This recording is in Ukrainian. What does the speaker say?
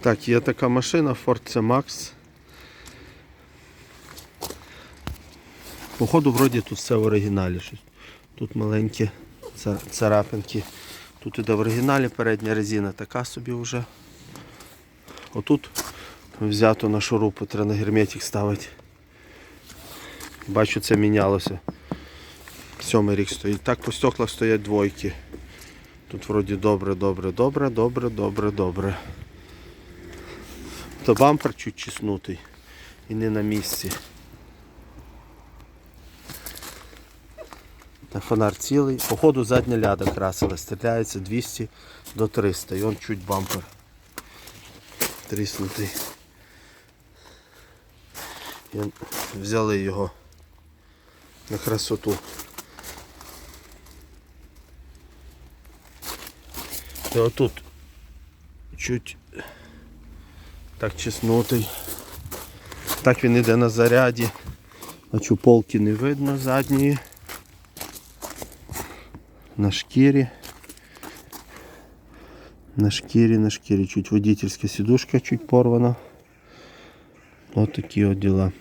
Так, є така машина Ford C Max. Походу, вроді тут все в оригіналі. Тут маленькі царапинки. Тут іде в оригіналі передня резина така собі вже. Отут взято на шурупи, треба на герметик ставити. Бачу, це мінялося. Сьомий рік стоїть. Так по стеклах стоять двойки. Тут вроді добре, добре, добре, добре, добре, добре. То бампер чуть чеснутий і не на місці. Та фонар цілий. Походу задня ляда красила. Стріляється 200 до 300. І он чуть бампер тріснутий. І Взяли його на красоту. І отут чуть так чеснотий. Так він іде на заряді. А полки не видно задньої. На шкірі. На шкірі, на шкірі. Чуть водительська сідушка чуть порвана. Ось такі от діла.